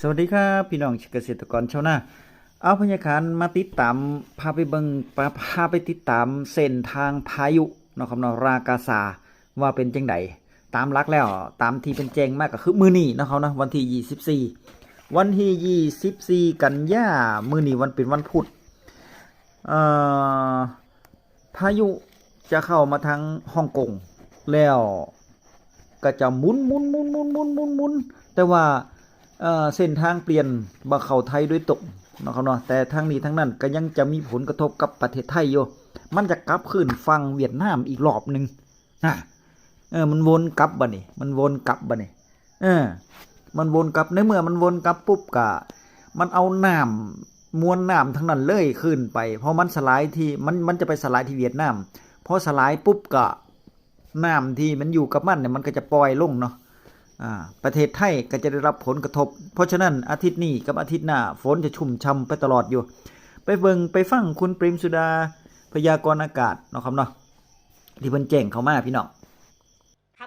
สวัสดีครับพี่น้องเกษตรกรชาวนาเอาพยาคารมาติดตามพาไปเบิงพาพาไปติดตามเส้นทางพายุนะครับเนาะรากาซาว่าเป็นจังไดตามหลักแล้วตามที่เป็นแจงมากก็คือมือนีนะครับเนาะวันที่ 24 วันที่ 24 กันยามือนีวันเป็นวันพุธพายุจะเข้ามาทางฮ่องกงแล้วก็จะหมุนหมุนหมุนหมุนหมุนหมุนหมุนแต่ว่า เส้นทางเปลี่ยนบ่เข้าไทยโดยตรงเนะครับเนาะแต่ทางนี้ทั้งนั้นก็ยังจะมีผลกระทบกับประเทศไทยอยู่มันจะกลับขึ้นฝั่งเวียดนามอีกรอบหนึ่งนะเออมันวนกลับบ่นี่มันวนกลับบ่นี่เออ มันวนกลับในเมื่อมันวนกลับปุ๊บก็มันเอาน้ำมวลน้ำทั้งนั้นเลยขึ้นไป เพราะมันสลายที่มันมันจะไปสลายที่เวียดนามพอสลายปุ๊บก็น้ำที่มันอยู่กับมันเนี่ยมันก็จะปล่อยลงเนาะ ประเทศไทยก็จะได้รับผลกระทบ เพราะฉะนั้นอาทิตย์นี้กับอาทิตย์หน้าฝนจะชุ่มช่ำไปตลอดอยู่ ไปเบิงไปฟังคุณปริมสุดาพยากรณ์อากาศเนาะครับเนาะที่เพิ่นแจ้งเข้ามาพี่น้อง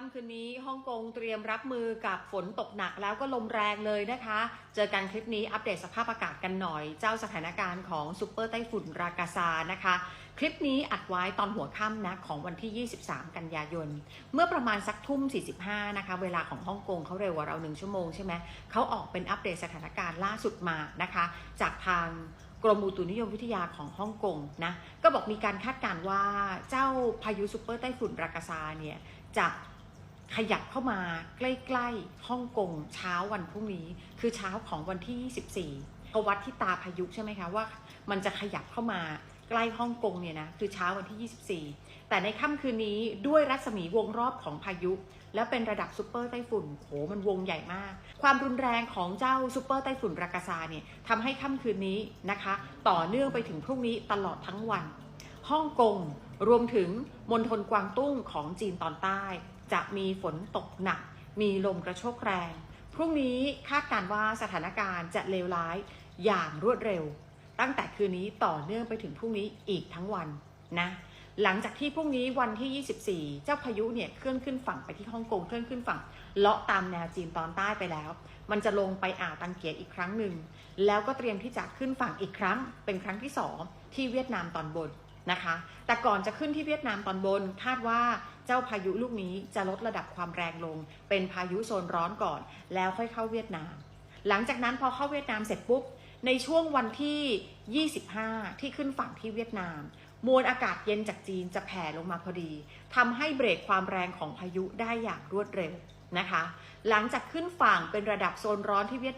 ค่ำคืนนี้ฮ่องกงเตรียมรับมือกับฝนตกหนักแล้วก็ลมแรงเลยนะคะ เจอกันคลิปนี้อัปเดตสภาพอากาศกันหน่อย เจ้าสถานการณ์ของซูเปอร์ไต้ฝุ่นรากาซานะคะ คลิปนี้อัดไว้ตอนหัวค่ำนะของวันที่ 23 กันยายน เมื่อประมาณสักทุ่ม 45 นะคะ เวลาของฮ่องกงเขาเร็วกว่าเราหนึ่งชั่วโมงใช่ไหมเขาออกเป็นอัปเดตสถานการณ์ล่าสุดมานะคะ จากทางกรมอุตุนิยมวิทยาของฮ่องกงนะก็บอกมีการคาดการณ์ว่าเจ้าพายุซูเปอร์ไต้ฝุ่นรากาซาเนี่ยจะ ขยับเข้ามาใกล้ๆฮ่องกงเช้าวันพรุ่งนี้ คือเช้าของวันที่ 24เขาวัดที่ตาพายุใช่ไหมคะว่า มันจะขยับเข้ามาใกล้ฮ่องกงเนี่ยนะคือเช้าวันที่ 24 แต่ในค่ำคืนนี้ด้วยรัศมีวงรอบของพายุ แล้วเป็นระดับซูเปอร์ไต้ฝุ่นโหมันวงใหญ่มาก ความรุนแรงของเจ้าซูเปอร์ไต้ฝุ่นรากาซาเนี่ยทำให้ค่ำคืนนี้นะคะ ต่อเนื่องไปถึงพรุ่งนี้ตลอดทั้งวันฮ่องกง รวมถึงมณฑลกวางตุ้งของจีนตอนใต้ จะมีฝนตกหนัก มีลมกระโชกแรง พรุ่งนี้คาดการว่าสถานการณ์จะเลวร้ายอย่างรวดเร็ว ตั้งแต่คืนนี้ต่อเนื่องไปถึงพรุ่งนี้อีกทั้งวันนะหลังจากที่พรุ่งนี้วันที่ 24 เจ้าพายุเนี่ยเคลื่อนขึ้นฝั่งไปที่ฮ่องกงเคลื่อนขึ้นฝั่ง เลาะตามแนวจีนตอนใต้ไปแล้ว มันจะลงไปอ่าวตังเกียอีกครั้งหนึ่ง แล้วก็เตรียมที่จะขึ้นฝั่งอีกครั้ง เป็นครั้งที่สองที่เวียดนามตอนบน นะคะ แต่ก่อนจะขึ้นที่เวียดนามตอนบน คาดว่าเจ้าพายุลูกนี้จะลดระดับความแรงลง เป็นพายุโซนร้อนก่อน แล้วค่อยเข้าเวียดนาม หลังจากนั้นพอเข้าเวียดนามเสร็จปุ๊บ ในช่วงวันที่ 25 ที่ขึ้นฝั่งที่เวียดนาม มวลอากาศเย็นจากจีนจะแผ่ลงมาพอดีทำให้เบรกความแรงของพายุได้อย่างรวดเร็วนะคะ หลังจากขึ้นฝั่งเป็นระดับโซนร้อนที่เวียดนาม